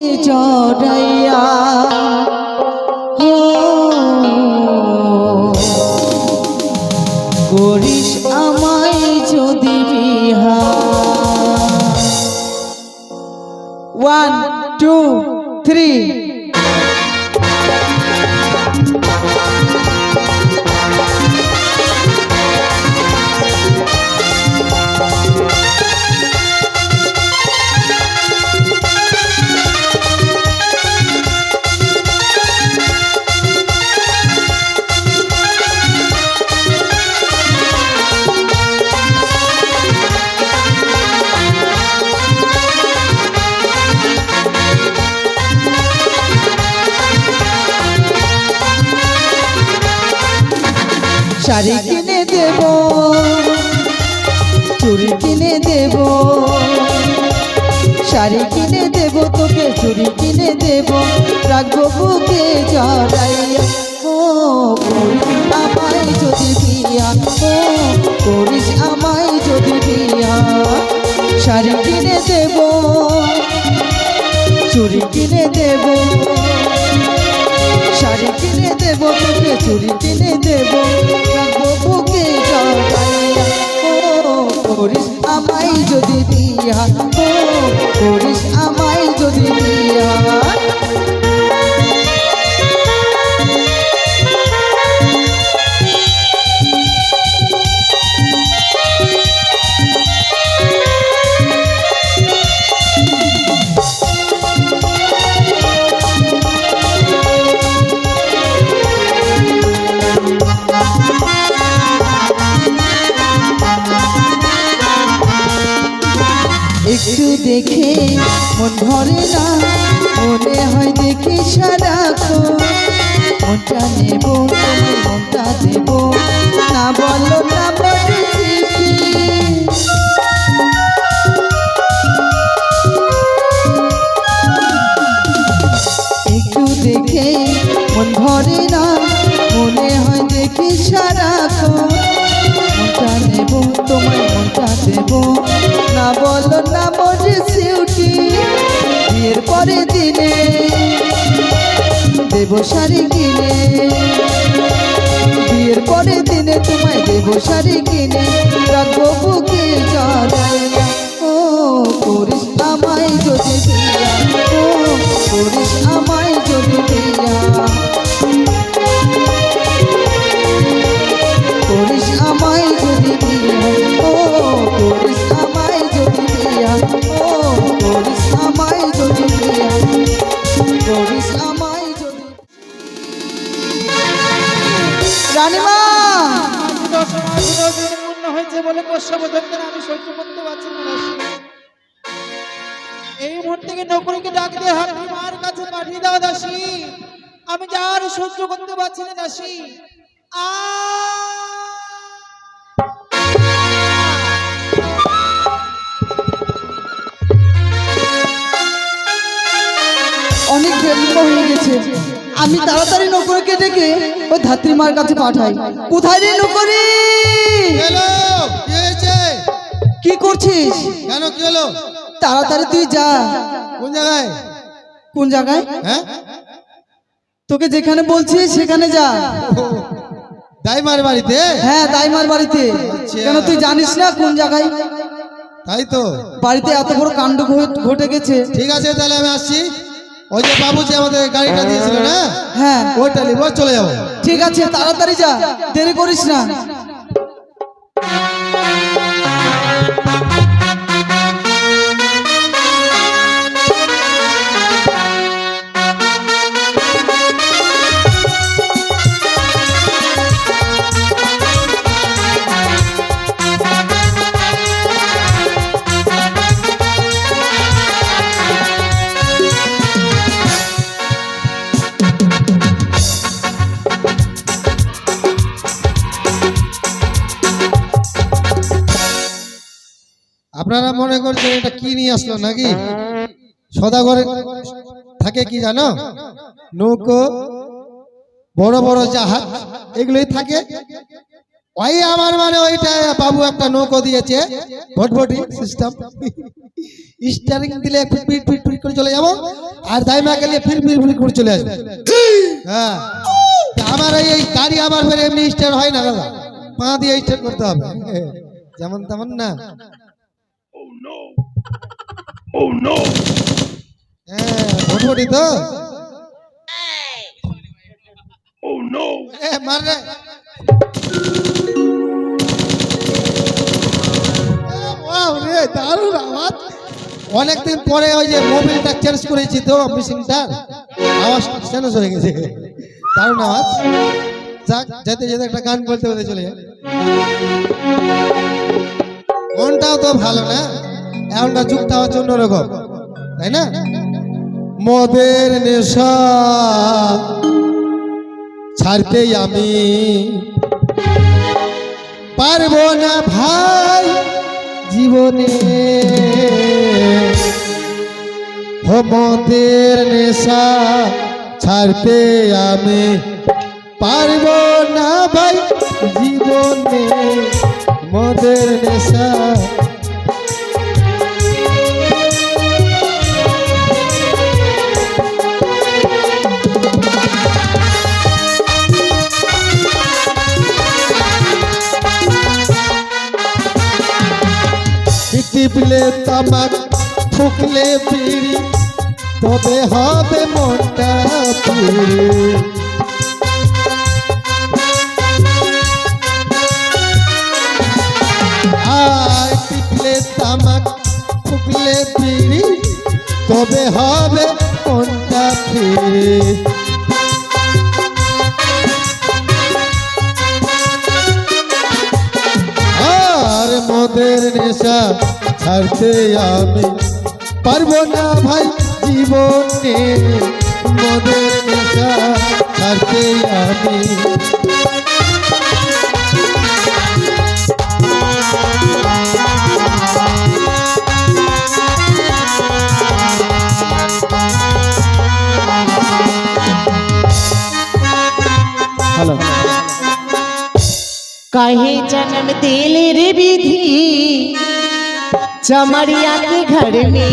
জড়াইয়া হো করিস আমায় যদি বিহা ওয়ান টু থ্রি শাড়ি কিনে দেব চুরি কিনে দেব। শাড়ি কিনে দেব তোকে চুরি কিনে দেব। রাখব বুকে জড়াইয়া ও আমায় যদি বিয়া ও করিস আমায় যদি বিয়া শাড়ি কিনে দেব চুরি কিনে দেব। শাড়ি কিনে দেব, তোকে চুরি কিনে দেব। রাখব বুকে করিস আমায় যদি দিয়া করিস আমায় যদি বিয়া মন ভরে না, মনে হয় দেখে সারাক্ষণ মনটা নেব তোমার মনটা দেব, না বলো, না বলে। একটু দেখে মন ভরে না, মনে হয় দেখি সারাক্ষণ মনটা নেব তোমার মনটা দেব, না বলো, না সিউটি বিয়ের পরে দিনে দেব শাড়ি কিনে। বিয়ের পরে দিনে তোমায় দেব শাড়ি কিনে। রাখব বুকে জড়াই ও, করিস আমায় যদি দিয়া। ও, করিস আমায় যদি মুহূর্তে কি নকরীকে ডাক দিয়ে হাতি মার কাছে পাঠিয়ে দাও দাসী। আমি যার সহ্য করতে পারছি না দাসী। আ। অনেক বিলম্ব হয়ে গেছে। আমি তাড়াতাড়ি নকরকে ডেকে ওই ধাত্রীমার কাছে পাঠাই। কোথায় রে নকরি? কি করছিস? কেন কি হলো? তাড়াতাড়ি তুই যা। জায়গায়? কোন জায়গায়? হ্যাঁ? তোকে যেখানে বলছি সেখানে যা। দাইমার বাড়িতে? হ্যাঁ দাইমার বাড়িতে। কেন তুই জানিস না কোন জায়গায়? তাই তো। বাড়িতে এত বড় কাণ্ড ঘটে গেছে। ঠিক আছে তাহলে আমি আসছি। ওই যে বাবুজি আমাদের গাড়িটা দিয়েছিল না হ্যাঁ। ওইটা নিব চলে যাব। ঠিক আছে তাড়াতাড়ি যা। দেরি করিস না। আপনারা মনে করছেন এটা কি নিয়ে আসলো নাকি? সদাগরে থাকে কি জানো। নৌকো, বড় বড় জাহাজ, এগুলোই থাকে। ওই আমার মানে ওইটা বাবু একটা নৌকো দিয়েছে ভটভটি সিস্টেম স্টারিং দিলে ফিট ফিট ফিট করে চলে যাব, আর দাইমা গেলে ফির ফির ফির করে চলে আসবে। হ্যাঁ। আমার এই- গাড়ি আমার এমনি স্টার হয় না দাদা। পা দিয়ে স্টার করতে হবে। যেমন তেমন না। হ্যাঁ ভটভটি তো এ, মার রে দারুণ আওয়াজ অনেকদিন পরে ওই যে মোবিলটা চেঞ্জ করেছি তো মিশিংটা আওয়াজ চেঞ্জ হয়ে গেছে? দারুণ আওয়াজ যাক যেতে যেতে একটা গান বলতে বলতে চলে যায় মনটাও তো ভালো না? এখনকার যুগটা হচ্ছে অন্যরকম, তাই না? মদের নেশা ছাড়তে আমি পারব না ভাই জীবনে। হোমদের নেশা ছাড়তে আমি পারব না ভাই জীবনে। মদের নেশা তামাক ফুকলে বিড়ি তবে হবে মনটা বিড়ি তবে হবে মনটা ফিরে আর মদের নেশা হারতে আমি পারব না ভাই জীবনে। মদের নেশা হারতে আমি কাহে জনম তেলের বিধি? चमरिया के घर में।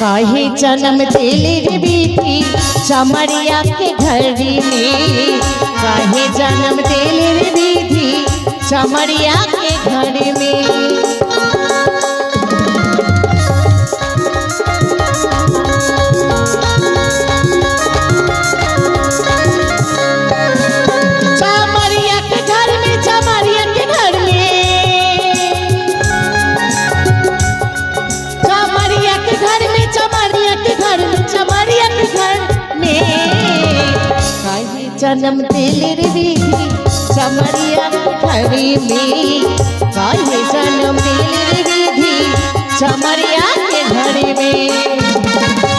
काहे जन्म दिल रे विधि चमरिया के घर में। काहे जन्म दिल रे विधि चमरिया के घर में। के घर में काहे जन्म दिल रे विधि चमरिया के घर में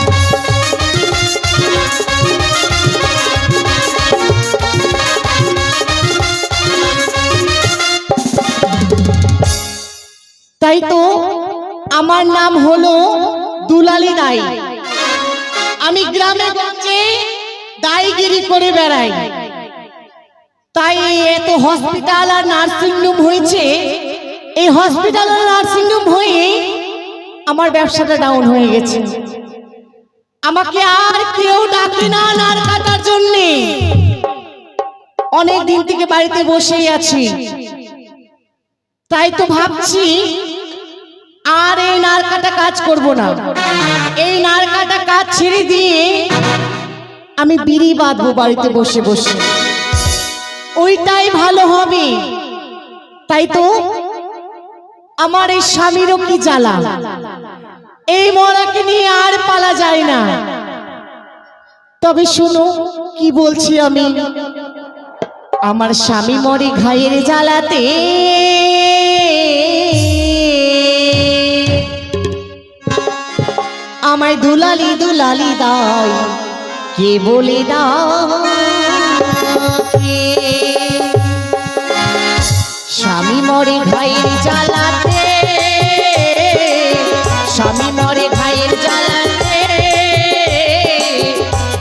তাই তো আমার নাম হলো দুলালি দাই আমি গ্রামে গঞ্জে দাইগিরি করে বেড়াই তাই এত হসপিটাল আর নার্সিং হোম হয়েছে। এই হসপিটাল আর নার্সিং হোম হয়ে আমার ব্যবসাটা ডাউন হয়ে গেছে। আমাকে আর কেউ ডাকে না নার কাটার জন্যে। অনেক দিন থেকে বাড়িতে বসেই আছি। তাই তো ভাবছি, আর এই নারকাটা কাজ করব না। এই নারকাটা কাজ ছেড়ে দিয়ে আমি বিড়ি বাঁধবো বাড়িতে বসে বসে। ওইটাই ভালো হবে। তাই তো আমার এই স্বামীরও কি জ্বালা? এই মরাকে নিয়ে আর পালা যায় না। তবে শোনো, কি বলছি আমি? আমার স্বামী মরে ঘায়ের জ্বালাতে আমায় দুলালি দুলালি দাও কে বলে দাও? মরি ভাইয়ের জ্বালাতে স্বামী মরি ভাইয়ের জ্বালাতে।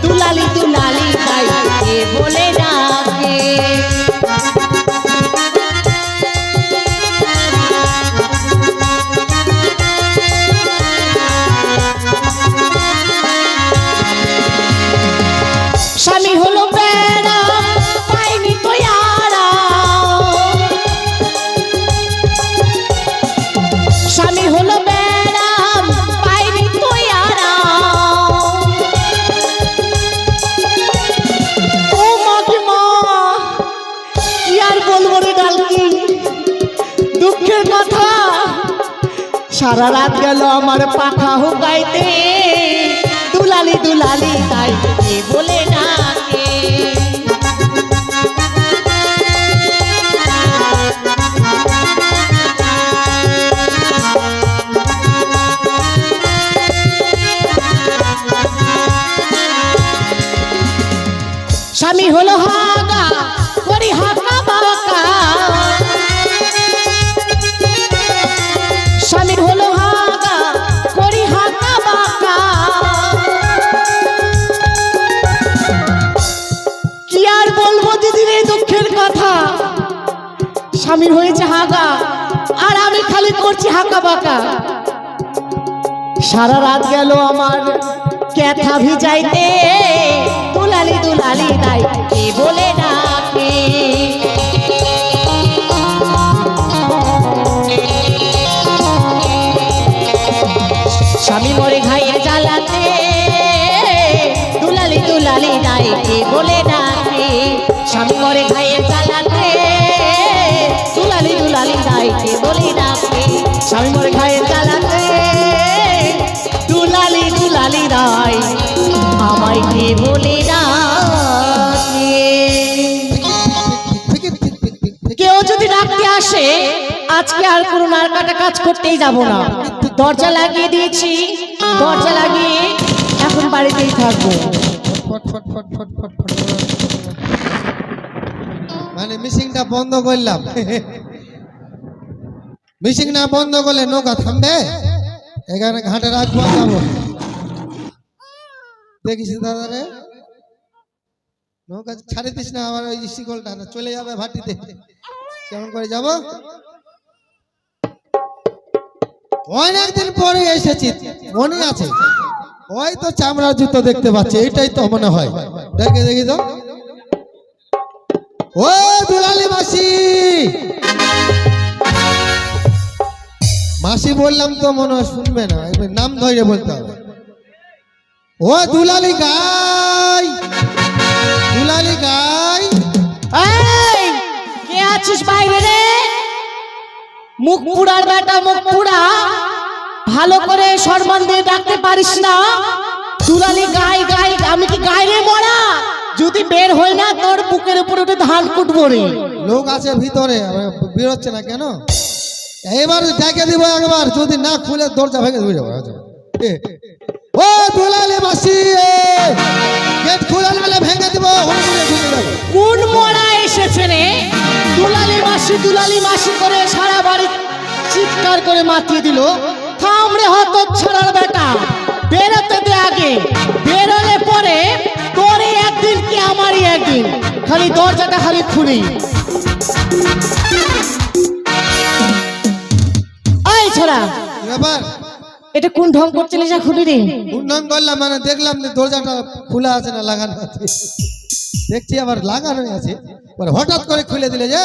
তুলালি দুলালি তাই বলে ডাকে। স্বামী হলো সারা রাত গেল আমার পাখা হুকাইতে। দুলালি দুলালি তাই বলে স্বামী হয়েছে হাগা আর আমি খালি করছি হাঁকা বাকা। সারা রাত গেল আমার ক্যাথা ভিজাইতে। দুলালি দুলালি তাই কে বলে ডাকে? স্বামী মরে ঘাইয়ে জ্বালাতে। দুলালি দুলালি নাই কে বলে ডাকে? স্বামী মরে ঘাইয়ে জ্বালাতে। কেউ যদি ডাকতে আসে, আজকে আর কোনো নারকাটা কাজ করতেই যাব না। দরজা লাগিয়ে দিয়েছি, দরজা লাগিয়ে এখন বাড়িতেই থাকব। মানে মিশিংটা বন্ধ করলাম। মিশিং না বন্ধ করলে নৌকা থামবে? এখানে ঘাটে রাখব যাব। দেখিস দাদা রে। নৌকা ছাড়ে দিস না, আমার ওই শিকলটা না, চলে যাবে ভাটিতে। কেমন করে যাব? অনেকদিন পরে এসেছি, মনে আছে। ওই তো চামড়ার জুতো দেখতে পাচ্ছি, এটাই তো মনে হয়। দেখে, দেখি তো ও দুলালি মাসি মাসি বললাম তো মনে হয় শুনবে না। এবার নাম ধরে বলতে হবে। ও দুলালি গাই দুলালি গাই। এই কে আছিস বাইরে রে? মুখ পুড়ার বেটা মুখ পুড়া। ভালো করে সম্মান দিয়ে ডাকতে পারিস না। দুলালি গাই গাই আমি কি গায়ে মরা? যদি বের হয় না তোর বুকের উপর উঠে ধান কুটবো রে। লোক আছে ভিতরে বেরোচ্ছে না কেন? এবার ডেকে দিব একবার, যদি না খুলে দরজা ভেঙে দিয়ে যাব। ও দুলালে মাসি গেট খুলে নালে ভেঙে দিব কোন মরা এসেছে রে? দুলালি মাসি দুলালি মাসি করে সারা বাড়ি চিৎকার করে মাতিয়ে দিল। থাম রে হত ছড়ার বেটা, বেরোতে দে আগে। বেরোলে পরে তোরই একদিন কি আমারই একদিন। খালি দরজাটা খালি খুলি। ছড়া? ব্যাপার এটা কোন ঢং করছিলি যা খুলি রে উন্নয়ন করলাম? মানে দেখলাম যে দরজাটা খোলা আছে না লাগানো আছে। দেখছি আবার লাগানো আছে। পরে হঠাৎ করে খুলে দিলে যে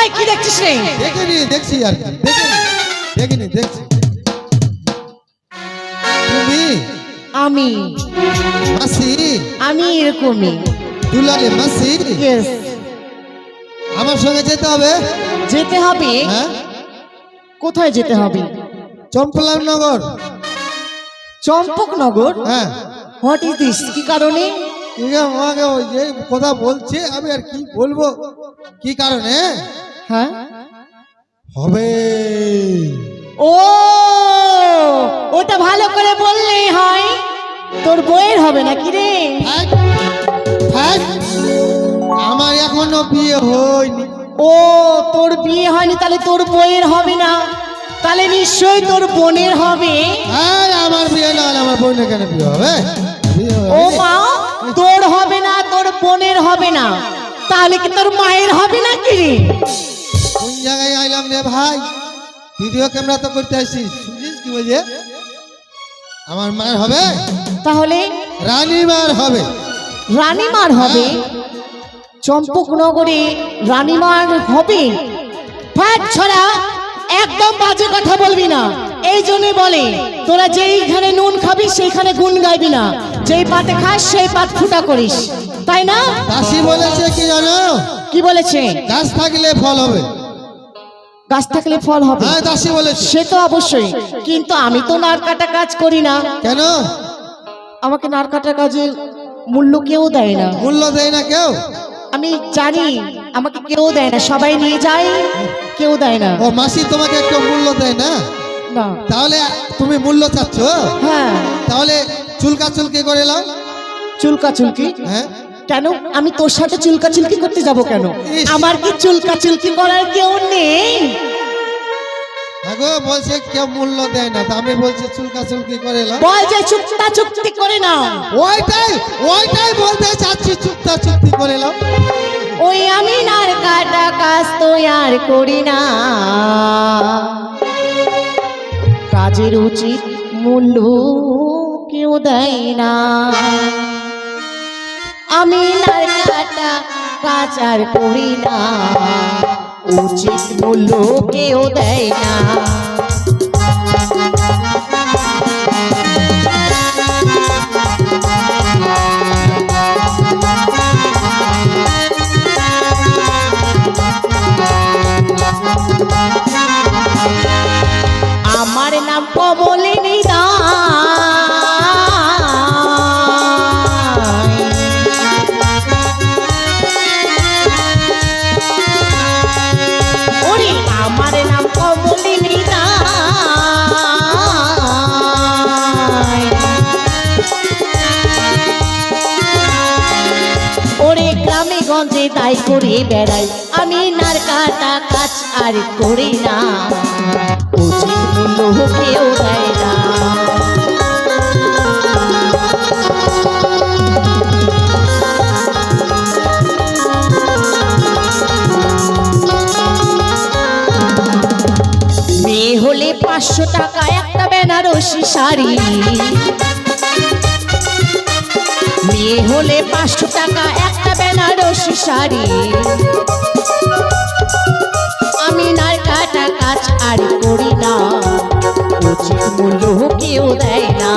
এই কি দেখছিস রে? দেখিনি দেখছি আর দেখিনি দেখিনি দেখছি। তুমি? আমি। মাসি? আমি এরকমই। দুলালে মাসি? Yes, আমার সঙ্গে যেতে হবে? যেতে হবে? হ্যাঁ? কোথায় যেতে হবে? চম্পলাম নগর। চম্পকনগর? হ্যাঁ। হোয়াট ইজ দিস কি কারণে? আমাকে ওই যে কথা বলছে আমি আর কি বলব? কি কারণে? হ্যাঁ। হবে। ও ওটা ভালো করে বললেই হয়। তোর বইয়ের হবে না কি রে। আমার এখনও বিয়ে হয়নি। ও তোর বিয়ে হয়নি তাহলে তোর বইয়ের হবে না। তাহলে নিশ্চয়ই তোর বোনের হবে। আর আমার বিয়ে না হলে আমার বোনের কেন বিয়ে হবে? ও মা তোর হবে না তোর বোনের হবে না। তাহলে কি তোর মায়ের হবে না কি রে কোন জায়গায় আইলাম রে ভাই? ভিডিও ক্যামেরা তো করতে আসছিস শুনছিস কি বলছে? আমার মায়ের হবে? তাহলে? রানী মার হবে। রানীমার হবে? চম্পকনগরে রানীমার হবে। ফাট ছড়া একদম বাজে কথা বলবি না। এই জন্য বলে তোরা যেইখানে নুন খাবি সেইখানে গুণ গাইবি না। যেই পাতে খাস সেই পাত ফুটা করিস। তাই না? দাসী বলেছে কি জানো? কি বলেছে? গাছ থাকলে ফল হবে। গাছ থাকলে ফল হবে। হ্যাঁ দাসী বলেছে। সে তো অবশ্যই। কিন্তু আমি তো নার কাটা কাজ করি না। কেন? আমাকে নার কাটা কাজে মূল্য কেউ দেয় না। মূল্য দেয় না কেউ? আমি জানি আমাকে কেউ দেয় না সবাই নিয়ে যায় কেউ দেয় না। ও মাসি তোমাকে একটু মূল্য দেয় না? তাহলে তুমি মূল্য চাচ্ছ? হ্যাঁ। তাহলে চুলকা চুলকি করে এলাম চুলকা চুলকি? হ্যাঁ। কেন? আমি তোর সাথে চুলকা চুলকি করতে যাব কেন? আমার কি চুলকা চুলকি করার কেউ নেই? আগো বলছে কেউ মূল্য দেয় না? আমি বলছি চুলকা চুলকি করে এলাম। বল যে চুক্তা চুক্তি করে না ওইটাই ওইটাই বলতে চাচ্ছি চুক্তা চুক্তি করে এলাম ওই আমি নার কাটা কাজ তো আর করি না। কাজের উচিত মূল্য কেউ দেয় না। আমি নার কাটা কাজ আর করি না। উচিত মূল্য কেউ দেয় না। আমার নাম কমলিনী দাস। গঞ্জে করে বেড়াই। আমি নার কাটা কাজ আর করি না। কেউ দেয় না। পাঁচশো টাকা, একটা বেনারসি শাড়ি। মেয়ে হলে পাঁচশো টাকা, একটা বেনারসি শাড়ি। আমি নার কাটা কাজ আর করি না, উচিত মূল্য কেউ দেয় না।